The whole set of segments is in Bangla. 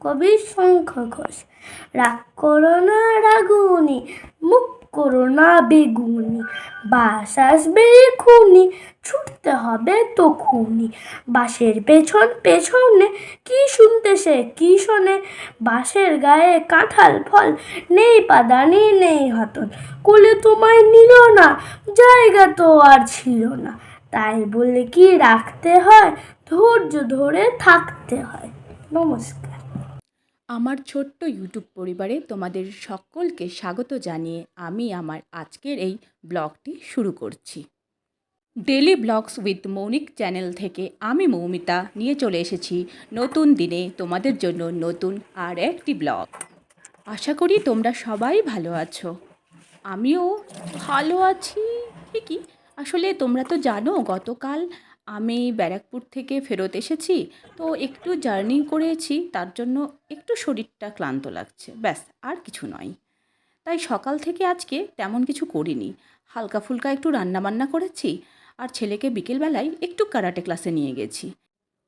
কবি শঙ্খ ঘোষ। রাগ করো না রাগুনি, মুখ করো না বেগুনি। বাস আসবে এক্ষুনি ছুটতে হবে তখুনি। বাসের পেছন পেছনে, কি শুনতে সে, কি শোনে? বাসের গায়ে কাঁঠাল ফল নেই, পাদানি নেই হতন। কোলে তোমায় নিল না, জায়গা তো আর ছিল না। তাই বলে কি রাখতে হয়? ধৈর্য ধরে থাকতে হয়। নমস্কার। আমার ছোট্ট ইউটিউব পরিবারে তোমাদের সকলকে স্বাগত জানিয়ে আমি আমার আজকের এই ব্লগটি শুরু করছি। Daily blogs with Mounik channel থেকে আমি মৌমিতা নিয়ে চলে এসেছি নতুন দিনে তোমাদের জন্য নতুন আর একটি ব্লগ। আশা করি তোমরা সবাই ভালো আছো। আমিও ভালো আছি। ঠিকই। আসলে তোমরা তো জানো গতকাল আমি ব্যারাকপুর থেকে ফেরত এসেছি, তো একটু জার্নি করেছি, তার জন্য একটু শরীরটা ক্লান্ত লাগছে, ব্যাস, আর কিছু নয়। তাই সকাল থেকে আজকে তেমন কিছু করিনি। হালকা ফুলকা একটু রান্নাবান্না করেছি, আর ছেলেকে বিকেলবেলায় একটু কারাটে ক্লাসে নিয়ে গেছি।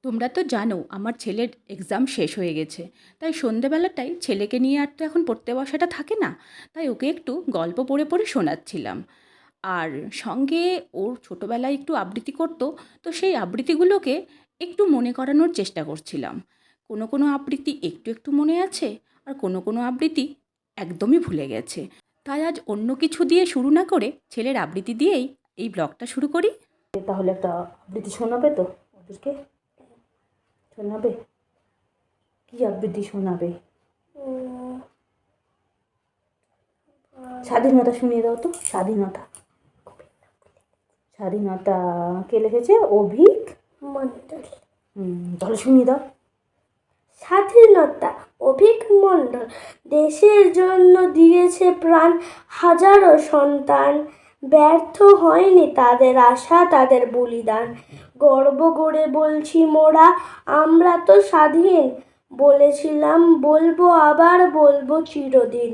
তোমরা তো জানো, আমার ছেলের এক্সাম শেষ হয়ে গেছে, তাই সন্ধেবেলাটাই ছেলেকে নিয়ে আর তো এখন পড়তে বসাটা থাকে না, তাই ওকে একটু গল্প পড়ে পড়ে শোনাচ্ছিলাম। আর সঙ্গে ওর ছোটোবেলায় একটু আবৃত্তি করতো তো সেই আবৃত্তিগুলোকে একটু মনে করানোর চেষ্টা করছিলাম। কোনো কোনো আবৃত্তি একটু একটু মনে আছে আর কোনো কোনো আবৃত্তি একদমই ভুলে গেছে। তাই আজ অন্য কিছু দিয়ে শুরু না করে ছেলের আবৃত্তি দিয়েই এই ব্লগটা শুরু করি। তাহলে একটা আবৃত্তি শোনাবে তো? ওদেরকে শোনাবে? কি আবৃত্তি শোনাবে? স্বাধীনতা শুনিয়ে দাও তো স্বাধীনতা। স্বাধীনতা কে লিখেছে? অভিক মন্ডল হুম, তাহলে শুনিয়ে দাও। স্বাধীনতা অভিক মণ্ডল দেশের জন্য দিয়েছে প্রাণ। হাজারো সন্তান ব্যর্থ হয়নি তাদের আশা তাদের বলিদান। গর্ব করে বলছি মোরা আমরা তো স্বাধীন। বলেছিলাম বলব আবার বলব চিরদিন।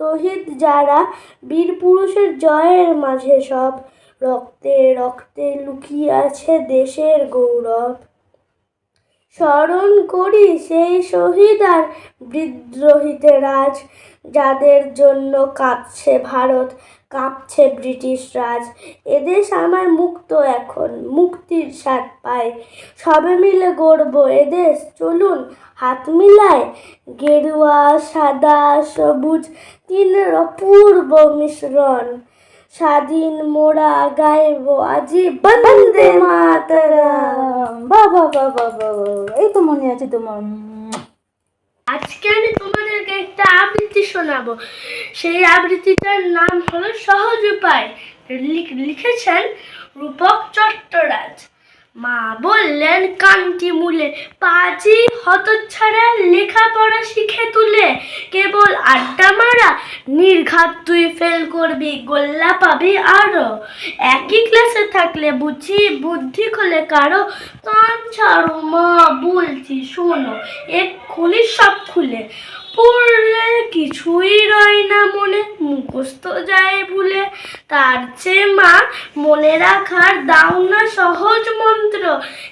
শহীদ যারা বীর পুরুষের জয়ের মাঝে সব। রক্তে রক্তে লুকিয়ে আছে দেশের গৌরব। স্মরণ করি সেই শহীদ আর বিদ্রোহীদের রাজ, যাদের জন্য কাঁপছে ভারত, কাঁপছে ব্রিটিশ রাজ। এদেশ আমার মুক্ত এখন, মুক্তির স্বাদ পায়। সবে মিলে গড়ব এদেশ চলুন হাত মিলায় গেরুয়া, সাদা, সবুজ, তিনের অপূর্ব মিশ্রণ। স্বাধীন মোরা গাইব আজি বন্দে মাতরম। বাবা বাবা বাবা এই তো মনে আছে তোমার। আজকে আমি তোমাদেরকে একটা আবৃত্তি শোনাবো। সেই আবৃত্তিটার নাম হলো সহজ উপায়। লিখ- লিখেছেন রূপক চট্টরাজ মা বললেন কান্তি মূলে পাঁচই হতচ্ছাড়া লেখাপড়া শিখে তুলে। কেবল আড্ডা মারা, নির্ঘাত তুই ফেল করবি, গোল্লা পাবি আরও। একই ক্লাসে থাকলে বুঝি, বুদ্ধি খোলে কারও। কান ছাড়ো মা, বলছি শোনো, এক্ষুনি সব খুলে। পড়লে কিছুই রয় না মনে, মুখস্থ যায় ভুলে। তার চেয়ে মা, মনে রাখার দাও না সহজ মন্ত্র,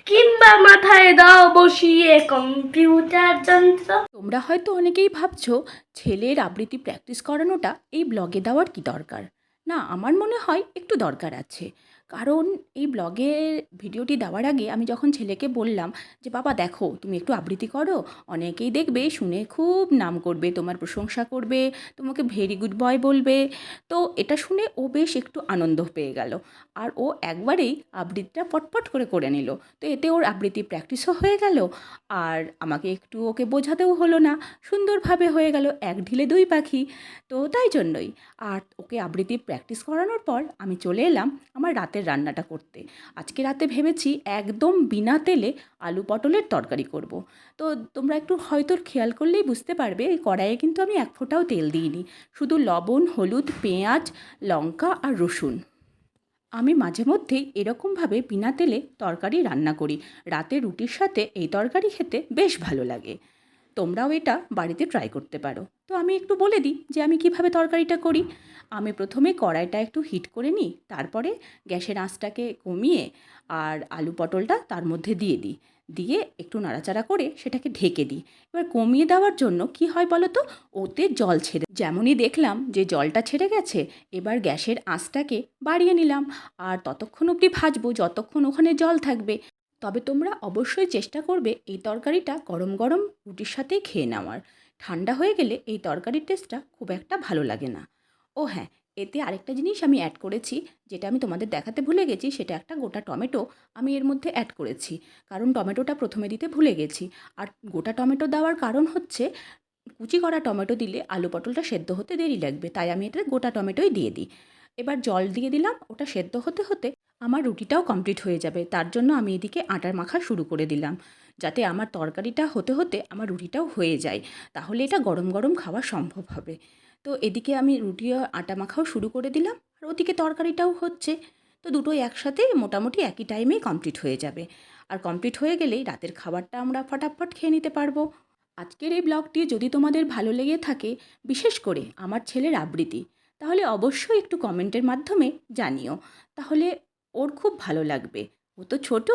কিংবা মাথায় দাও বসিয়ে কম্পিউটার যন্ত্র। তোমরা হয়তো অনেকেই ভাবছ, ছেলের আবৃত্তি প্র্যাকটিস করানোটা এই ব্লগে দেওয়ার কি দরকার? না, আমার মনে হয় একটু দরকার আছে। কারণ এই ব্লগের ভিডিওটি দেওয়ার আগে আমি যখন ছেলেকে বললাম যে, বাবা, দেখো, তুমি একটু আবৃত্তি করো, অনেকেই দেখবে, শুনে খুব নাম করবে, তোমার প্রশংসা করবে, তোমাকে ভেরি গুড বয় বলবে। তো এটা শুনে ও বেশ একটু আনন্দ পেয়ে গেল। আর ও একবারেই আবৃত্তিটা পটপট করে করে নিল। তো এতে ওর আবৃত্তি প্র্যাকটিসও হয়ে গেল। আর আমাকে একটু ওকে বোঝাতেও হলো না। সুন্দরভাবে হয়ে গেল এক ঢিলে দুই পাখি। তো তাই জন্যই। আর ওকে আবৃত্তি প্র্যাকটিস করানোর পর আমি চলে এলাম আমার রাতের রান্নাটা করতে। আজকে রাতে ভেবেছি একদম বিনা তেলে আলু পটলের তরকারি করব। তো তোমরা একটু হয়তো খেয়াল করলেই বুঝতে পারবে, এই কড়াইয়ে কিন্তু আমি এক ফোঁটাও তেল দিইনি। শুধু লবণ, হলুদ, পেঁয়াজ, লঙ্কা আর রসুন। আমি মাঝে মধ্যেই এরকমভাবে বিনা তেলে তরকারি রান্না করি। রাতে রুটির সাথে এই তরকারি খেতে বেশ ভালো লাগে। তোমরাও এটা বাড়িতে ট্রাই করতে পারো। তো আমি একটু বলে দিই যে আমি কীভাবে তরকারিটা করি। আমি প্রথমে কড়াইটা একটু হিট করে নিই, তারপরে গ্যাসের আঁচটাকে কমিয়ে আর আলু পটলটা তার মধ্যে দিয়ে দিই। দিয়ে একটু নাড়াচাড়া করে সেটাকে ঢেকে দিই। এবার কমিয়ে দেওয়ার জন্য কি হয় বলো তো ওতে জল ছেড়ে যেমনই দেখলাম যে জলটা ছেড়ে গেছে, এবার গ্যাসের আঁচটাকে বাড়িয়ে নিলাম। আর ততক্ষণ অবধি ভাজবো, যতক্ষণ ওখানে জল থাকবে। তবে তোমরা অবশ্যই চেষ্টা করবে এই তরকারিটা গরম গরম রুটির সাথেই খেয়ে নেওয়ার। ঠান্ডা হয়ে গেলে এই তরকারির টেস্টটা খুব একটা ভালো লাগে না। ও হ্যাঁ এতে আরেকটা জিনিস আমি অ্যাড করেছি, যেটা আমি তোমাদের দেখাতে ভুলে গেছি, সেটা একটা গোটা টমেটো আমি এর মধ্যে অ্যাড করেছি। কারণ টমেটোটা প্রথমে দিতে ভুলে গেছি। আর গোটা টমেটো দেওয়ার কারণ হচ্ছে, কুচি করা টমেটো দিলে আলু পটলটা সেদ্ধ হতে দেরি লাগবে, তাই আমি এটা গোটা টমেটোই দিয়ে দিই। এবার জল দিয়ে দিলাম, ওটা সেদ্ধ হতে হতে আমার রুটিটাও কমপ্লিট হয়ে যাবে। তার জন্য আমি এদিকে আটার মাখা শুরু করে দিলাম, যাতে আমার তরকারিটা হতে হতে আমার রুটিটাও হয়ে যায়। তাহলে এটা গরম গরম খাওয়া সম্ভব হবে। তো এদিকে আমি রুটি আটা মাখাও শুরু করে দিলাম, আর ওদিকে তরকারিটাও হচ্ছে। তো দুটোই একসাথে মোটামুটি একই টাইমেই কমপ্লিট হয়ে যাবে। আর কমপ্লিট হয়ে গেলেই রাতের খাবারটা আমরা ফটাফট খেয়ে নিতে পারব। আজকের এই ব্লগটি যদি তোমাদের ভালো লেগে থাকে, বিশেষ করে আমার ছেলের আবৃত্তি, তাহলে অবশ্যই একটু কমেন্টের মাধ্যমে জানিও। তাহলে ওর খুব ভালো লাগবে। ও তো ছোট।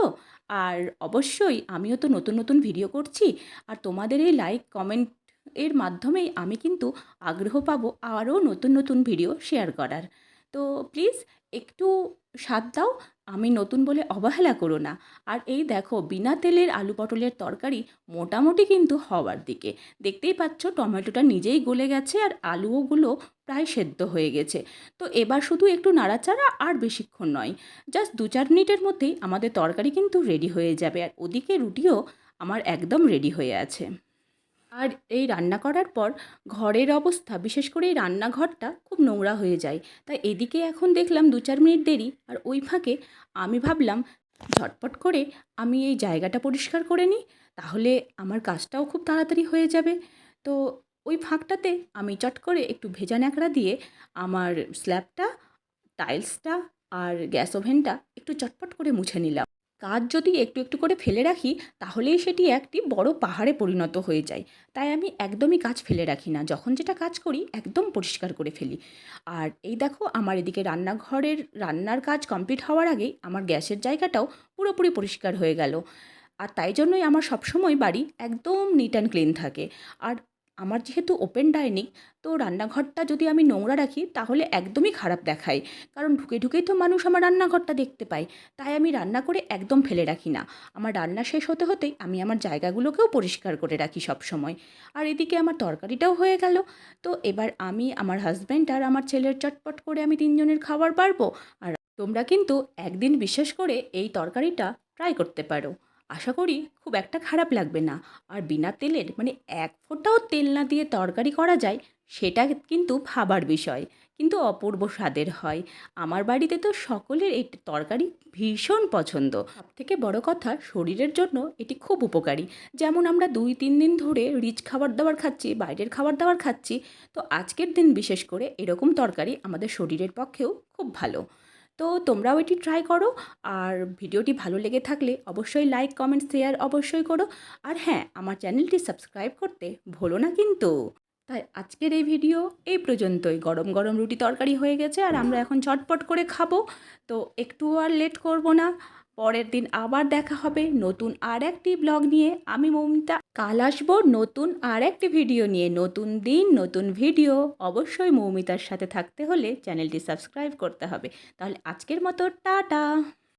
আর অবশ্যই আমিও তো নতুন নতুন ভিডিও করছি। আর তোমাদের এই লাইক কমেন্ট এর মাধ্যমেই আমি কিন্তু আগ্রহ পাবো আরও নতুন নতুন ভিডিও শেয়ার করার। তো প্লিজ একটু সাথ দাও। আমি নতুন বলে অবহেলা করো না। আর এই দেখো, বিনা তেলের আলু পটলের তরকারি মোটামুটি কিন্তু হওয়ার দিকে। দেখতেই পাচ্ছ, টমেটোটা নিজেই গলে গেছে আর আলুগুলো প্রায় সেদ্ধ হয়ে গেছে। তো এবার শুধু একটু নাড়াচাড়া আর বেশিক্ষণ নয়। জাস্ট দু চার মিনিটের মধ্যেই আমাদের তরকারি কিন্তু রেডি হয়ে যাবে। আর ওদিকে রুটিও আমার একদম রেডি হয়ে আছে। আর এই রান্না করার পর ঘরের অবস্থা, বিশেষ করে এই রান্নাঘরটা খুব নোংরা হয়ে যায়। তাই এদিকে এখন দেখলাম দু চার মিনিট দেরি আর ওই ফাঁকে আমি ভাবলাম, ঝটপট করে আমি এই জায়গাটা পরিষ্কার করে নিই, তাহলে আমার কাজটাও খুব তাড়াতাড়ি হয়ে যাবে। তো ওই ফাঁকটাতে আমি চট করে একটু ভেজা ন্যাকড়া দিয়ে আমার স্ল্যাবটা, টাইলসটা আর গ্যাস ওভেনটা একটু চটপট করে মুছে নিলাম। কাজ যদি একটু একটু করে ফেলে রাখি, তাহলেই সেটি একটি বড় পাহাড়ে পরিণত হয়ে যায়। তাই আমি একদমই কাজ ফেলে রাখি না। যখন যেটা কাজ করি, একদম পরিষ্কার করে ফেলি। আর এই দেখো, আমার এদিকে রান্নাঘরের রান্নার কাজ কমপ্লিট হওয়ার আগেই আমার গ্যাসের জায়গাটাও পুরোপুরি পরিষ্কার হয়ে গেল। আর তাই জন্যই আমার সবসময় বাড়ি একদম নিট অ্যান্ড ক্লিন থাকে। আর আমার যেহেতু ওপেন ডাইনিং তো রান্নাঘরটা যদি আমি নোংরা রাখি, তাহলে একদমই খারাপ দেখায়। কারণ ঢুকে ঢুকেই তো মানুষ আমার রান্নাঘরটা দেখতে পায়। তাই আমি রান্না করে একদম ফেলে রাখি না। আমার রান্না শেষ হতে হতেই আমি আমার জায়গাগুলোকেও পরিষ্কার করে রাখি সব সময় আর এদিকে আমার তরকারিটাও হয়ে গেল। তো এবার আমি, আমার হাজব্যান্ড আর আমার ছেলের চটপট করে আমি তিনজনের খাবার পারব। আর তোমরা কিন্তু একদিন বিশেষ করে এই তরকারিটা ট্রাই করতে পারো। আশা করি খুব একটা খারাপ লাগবে না। আর বিনা তেলের মানে এক ফোঁটাও তেল না দিয়ে তরকারি করা যায়, সেটা কিন্তু ভাবার বিষয়। কিন্তু অপূর্ব স্বাদের হয়। আমার বাড়িতে তো সকলের এই তরকারি ভীষণ পছন্দ। সব থেকে বড় কথা, শরীরের জন্য এটি খুব উপকারী। যেমন আমরা দুই তিন দিন ধরে রিচ খাবার দাবার খাচ্ছি, বাইরের খাবার দাবার খাচ্ছি, তো আজকের দিন বিশেষ করে এরকম তরকারি আমাদের শরীরের পক্ষেও খুব ভালো। তো তোমরাও এটি ট্রাই করো। আর ভিডিওটি ভালো লেগে থাকলে অবশ্যই লাইক কমেন্ট শেয়ার অবশ্যই করো। আর হ্যাঁ আমার চ্যানেলটি সাবস্ক্রাইব করতে ভুলো না কিন্তু। তাই আজকের এই ভিডিও এই পর্যন্তই। গরম গরম রুটি তরকারি হয়ে গেছে আর আমরা এখন ঝটপট করে খাব। তো একটু আর লেট করব না। পরের দিন আবার দেখা হবে নতুন আর একটি ব্লগ নিয়ে। আমি মৌমিতা। কাল আসব নতুন আর একটি ভিডিও নিয়ে। নতুন দিন, নতুন ভিডিও অবশ্যই মৌমিতার সাথে থাকতে হলে চ্যানেলটি সাবস্ক্রাইব করতে হবে। তাহলে আজকের মতো, টাটা!